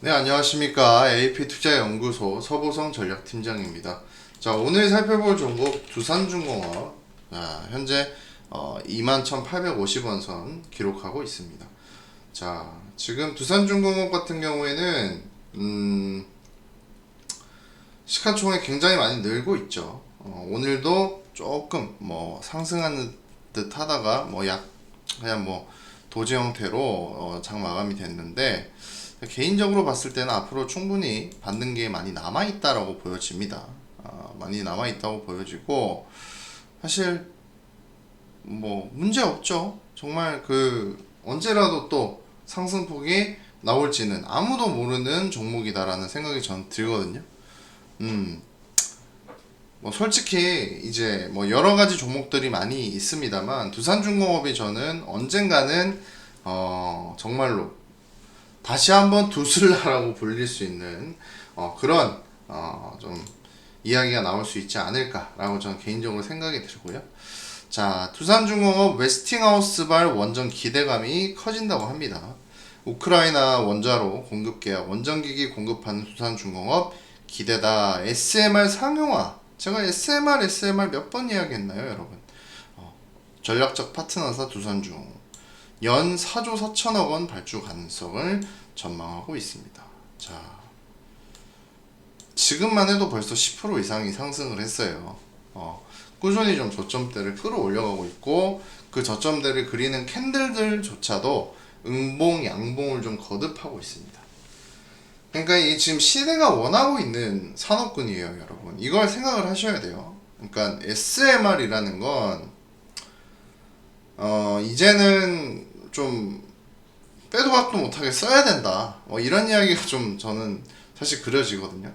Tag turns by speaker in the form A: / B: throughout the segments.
A: 네, 안녕하십니까. AP투자연구소 서보성 전략팀장입니다. 자, 오늘 살펴볼 종목 두산중공업. 자, 현재 어, 21,850원 선 기록하고 있습니다. 자, 지금 두산중공업 같은 경우에는 음, 시가총액 굉장히 많이 늘고 있죠. 어, 오늘도 조금 뭐 상승하는 듯 하다가 뭐 약 그냥 뭐 도지 형태로 어, 장 마감이 됐는데 개인적으로 봤을 때는 앞으로 충분히 받는 게 많이 남아 있다라고 보여집니다. 어, 많이 남아 있다고 보여지고 사실 뭐 문제 없죠. 정말 그 언제라도 또 상승폭이 나올지는 아무도 모르는 종목이다라는 생각이 전 들거든요. 음. 뭐 솔직히 이제 뭐 여러 가지 종목들이 많이 있습니다만 두산중공업이 저는 언젠가는 어 정말로 다시 한번 두슬라라고 불릴 수 있는 어 그런 어 좀 이야기가 나올 수 있지 않을까라고 저는 개인적으로 생각이 들고요. 자, 두산중공업 웨스팅하우스발 원전 기대감이 커진다고 합니다. 우크라이나 원자로 공급 계약 원전기기 공급하는 두산중공업 기대다. SMR 상용화. 제가 SMR, SMR 몇 번 이야기했나요, 여러분? 어, 전략적 파트너사 두산중. 연 4조 4천억 원 발주 가능성을 전망하고 있습니다. 자, 지금만 해도 벌써 10% 이상이 상승을 했어요. 어, 꾸준히 좀 저점대를 끌어올려가고 있고 그 저점대를 그리는 캔들들조차도 응봉, 양봉을 좀 거듭하고 있습니다. 그러니까 이 지금 시대가 원하고 있는 산업군이에요, 여러분. 이걸 생각을 하셔야 돼요. 그러니까 SMR이라는 건 어, 이제는 좀 빼도 박도 못하게 써야 된다. 뭐 이런 이야기가 좀 저는 사실 그려지거든요.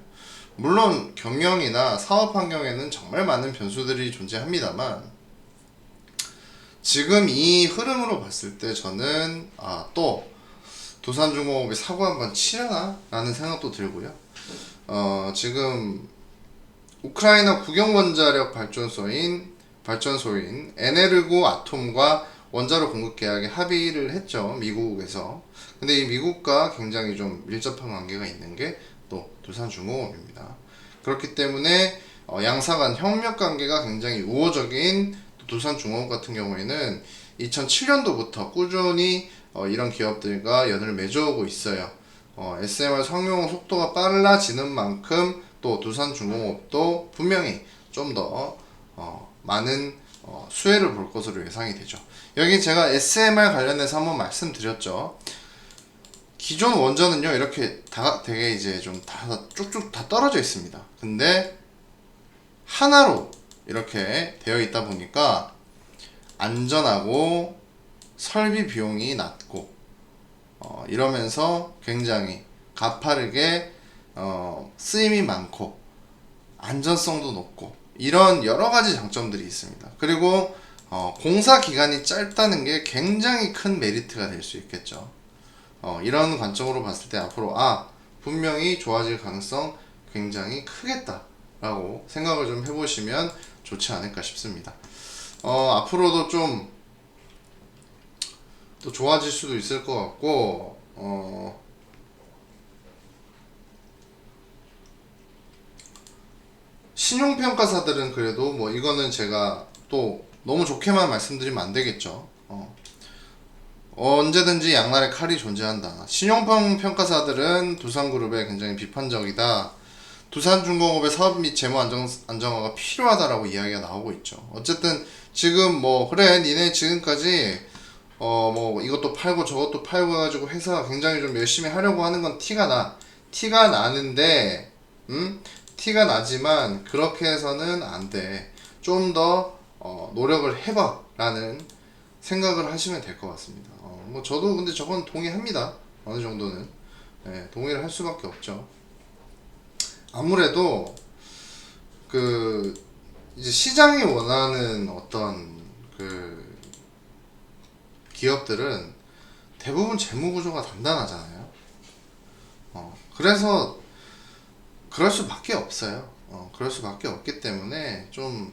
A: 물론 경영이나 사업 환경에는 정말 많은 변수들이 존재합니다만 지금 이 흐름으로 봤을 때 저는 아, 또 도산중공업이 사고 한번 치려나? 라는 생각도 들고요. 어, 지금 우크라이나 국영원자력 발전소인 발전소인 에네르고 아톰과 원자로 공급 계약에 합의를 했죠. 미국에서. 근데 이 미국과 굉장히 좀 밀접한 관계가 있는 게 또 두산중공업입니다. 그렇기 때문에 어, 양사 간 협력 관계가 굉장히 우호적인 또 두산중공업 같은 경우에는 2007년도부터 꾸준히 어, 이런 기업들과 연을 맺어오고 있어요. 어, SMR 성용 속도가 빨라지는 만큼 또 두산중공업도 분명히 좀더 어, 많은 어, 수혜를 볼 것으로 예상이 되죠. 여기 제가 SMR 관련해서 한번 말씀드렸죠. 기존 원전은요 이렇게 다 되게 이제 좀 다 쭉쭉 다 떨어져 있습니다. 근데 하나로 이렇게 되어 있다 보니까 안전하고 설비 비용이 낮고 어, 이러면서 굉장히 가파르게 어, 쓰임이 많고 안전성도 높고 이런 여러 가지 장점들이 있습니다. 그리고 어, 공사 기간이 짧다는 게 굉장히 큰 메리트가 될 수 있겠죠. 어, 이런 관점으로 봤을 때 앞으로 아 분명히 좋아질 가능성 굉장히 크겠다라고 생각을 좀 해보시면 좋지 않을까 싶습니다. 어, 앞으로도 좀 또 좋아질 수도 있을 것 같고 어, 신용평가사들은 그래도 뭐 이거는 제가 또 너무 좋게만 말씀드리면 안 되겠죠. 어. 언제든지 양날의 칼이 존재한다. 신용평 평가사들은 두산그룹에 굉장히 비판적이다. 두산중공업의 사업 및 재무 안정, 안정화가 필요하다라고 이야기가 나오고 있죠. 어쨌든 지금 뭐 그래 니네 지금까지 어 뭐 이것도 팔고 저것도 팔고 해가지고 회사가 굉장히 좀 열심히 하려고 하는 건 티가 나. 티가 나는데 음 티가 나지만 그렇게 해서는 안 돼. 좀더 어, 노력을 해봐 라는 생각을 하시면 될 것 같습니다. 어, 뭐 저도 근데 저건 동의합니다. 어느 정도는 네, 동의를 할 수밖에 없죠. 아무래도 그 이제 시장이 원하는 어떤 그 기업들은 대부분 재무 구조가 단단하잖아요. 어, 그래서 그럴 수밖에 없어요. 어, 그럴 수밖에 없기 때문에 좀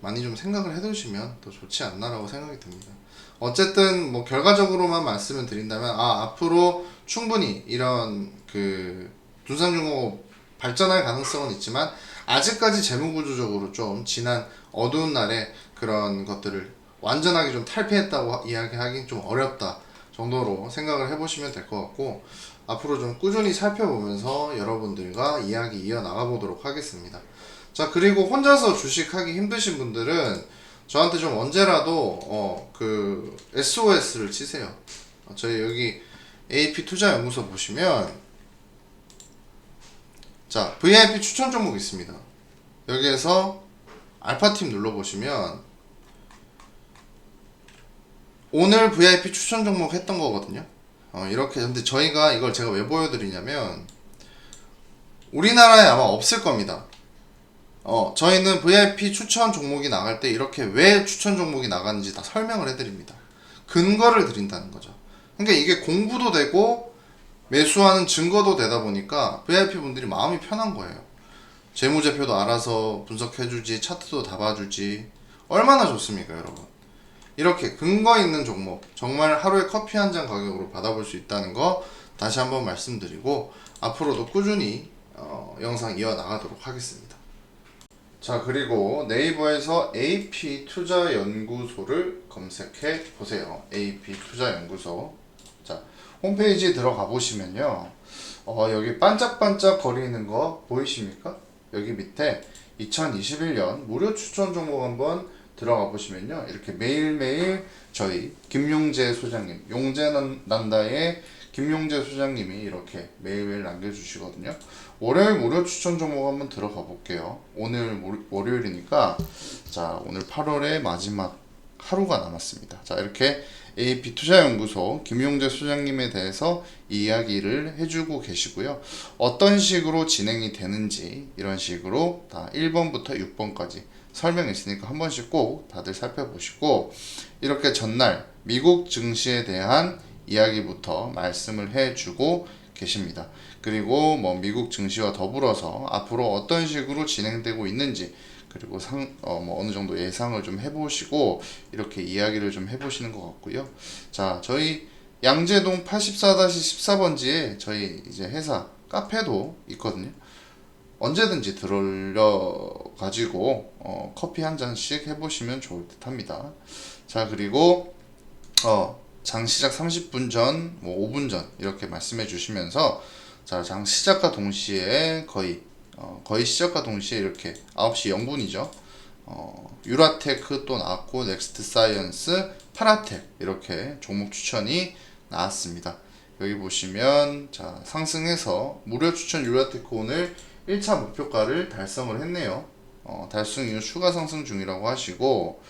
A: 많이 좀 생각을 해두시면 더 좋지 않나라고 생각이 듭니다. 어쨌든 뭐 결과적으로만 말씀을 드린다면 아 앞으로 충분히 이런 그 둔산중공업 발전할 가능성은 있지만 아직까지 재무구조적으로 좀 지난 어두운 날에 그런 것들을 완전하게 좀 탈피했다고 이야기하기 좀 어렵다 정도로 생각을 해보시면 될 것 같고 앞으로 좀 꾸준히 살펴보면서 여러분들과 이야기 이어 나가 보도록 하겠습니다. 자 그리고 혼자서 주식하기 힘드신 분들은 저한테 좀 언제라도 어 그 SOS를 치세요. 어, 저희 여기 AP 투자 연구소 보시면 자 VIP 추천 종목 있습니다. 여기에서 알파팀 눌러보시면 오늘 VIP 추천 종목 했던 거거든요. 어, 이렇게 근데 저희가 이걸 제가 왜 보여드리냐면 우리나라에 아마 없을 겁니다. 어, 저희는 VIP 추천 종목이 나갈 때 이렇게 왜 추천 종목이 나가는지 다 설명을 해드립니다. 근거를 드린다는 거죠. 그러니까 이게 공부도 되고 매수하는 증거도 되다 보니까 VIP 분들이 마음이 편한 거예요. 재무제표도 알아서 분석해주지, 차트도 다 봐주지. 얼마나 좋습니까, 여러분? 이렇게 근거 있는 종목, 정말 하루에 커피 한 잔 가격으로 받아볼 수 있다는 거 다시 한번 말씀드리고, 앞으로도 꾸준히 어, 영상 이어나가도록 하겠습니다. 자, 그리고 네이버에서 AP 투자 연구소를 검색해 보세요. AP 투자 연구소. 자, 홈페이지 들어가 보시면요. 어, 여기 반짝반짝 거리는 거 보이십니까? 여기 밑에 2021년 무료 추천 종목 한번 들어가 보시면요. 이렇게 매일매일 저희 김용재 소장님, 용재 난다의 김용재 소장님이 이렇게 매일매일 남겨주시거든요. 월요일 무료 추천 종목 한번 들어가 볼게요. 오늘 모- 월요일이니까 자 오늘 8월의 마지막 하루가 남았습니다. 자 이렇게 AP 투자연구소 김용재 소장님에 대해서 이야기를 해주고 계시고요. 어떤 식으로 진행이 되는지 이런 식으로 다 1번부터 6번까지 설명했으니까 한 번씩 꼭 다들 살펴보시고 이렇게 전날 미국 증시에 대한 이야기부터 말씀을 해주고 계십니다. 그리고 뭐 미국 증시와 더불어서 앞으로 어떤 식으로 진행되고 있는지 그리고 상, 어, 뭐 어느 정도 예상을 좀 해보시고 이렇게 이야기를 좀 해보시는 것 같고요. 자, 저희 양재동 84-14번지에 저희 이제 회사 카페도 있거든요. 언제든지 들어올려 가지고 어, 커피 한 잔씩 해보시면 좋을 듯 합니다. 자 그리고 어, 장 시작 30분 전, 뭐 5분 전 이렇게 말씀해 주시면서 자, 장 시작과 동시에 거의 어, 거의 시작과 동시에 이렇게 9시 0분이죠. 어, 유라테크 또 나왔고 넥스트 사이언스, 파라텍 이렇게 종목 추천이 나왔습니다. 여기 보시면 자, 상승해서 무료 추천 유라테크 오늘 1차 목표가를 달성을 했네요. 어, 달성 이후 추가 상승 중이라고 하시고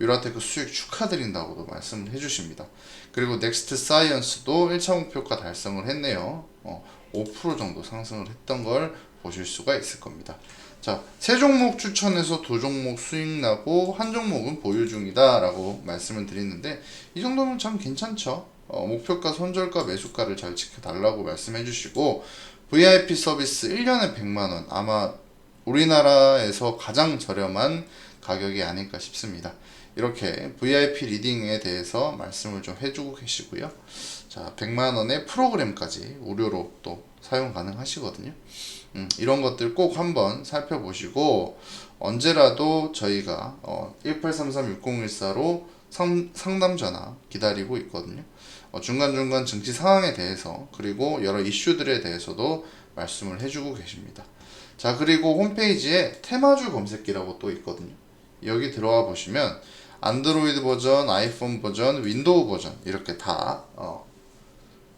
A: 유라테크 수익 축하드린다고도 말씀을 해주십니다. 그리고 넥스트 사이언스도 1차 목표가 달성을 했네요. 어, 5% 정도 상승을 했던 걸 보실 수가 있을 겁니다. 자, 세 종목 추천해서 두 종목 수익 나고 한 종목은 보유 중이다라고 말씀을 드리는데 이 정도면 참 괜찮죠. 어, 목표가, 손절가, 매수가를 잘 지켜달라고 말씀해 주시고 VIP 서비스 1년에 100만 원 아마 우리나라에서 가장 저렴한 가격이 아닐까 싶습니다. 이렇게 VIP 리딩에 대해서 말씀을 좀 해주고 계시고요. 자, 100만 원의 프로그램까지 무료로 또 사용 가능하시거든요. 음, 이런 것들 꼭 한번 살펴보시고 언제라도 저희가 어, 1833-6014로 상, 상담 전화 기다리고 있거든요. 어, 중간중간 정치 상황에 대해서 그리고 여러 이슈들에 대해서도 말씀을 해주고 계십니다. 자 그리고 홈페이지에 테마주 검색기라고 또 있거든요. 여기 들어와 보시면 안드로이드 버전, 아이폰 버전, 윈도우 버전 이렇게 다 어,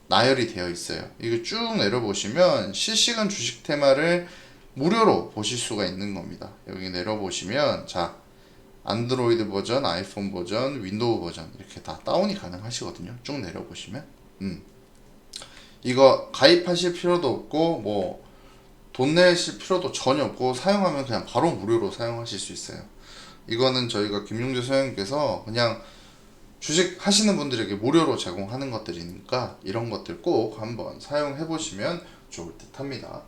A: 나열이 되어 있어요. 이거 쭉 내려보시면 실시간 주식 테마를 무료로 보실 수가 있는 겁니다. 여기 내려보시면 자 안드로이드 버전, 아이폰 버전, 윈도우 버전 이렇게 다 다운이 가능하시거든요. 쭉 내려보시면 음. 이거 가입하실 필요도 없고 뭐 돈 내실 필요도 전혀 없고 사용하면 그냥 바로 무료로 사용하실 수 있어요. 이거는 저희가 김용재 소장님께서 그냥 주식 하시는 분들에게 무료로 제공하는 것들이니까 이런 것들 꼭 한번 사용해 보시면 좋을 듯 합니다.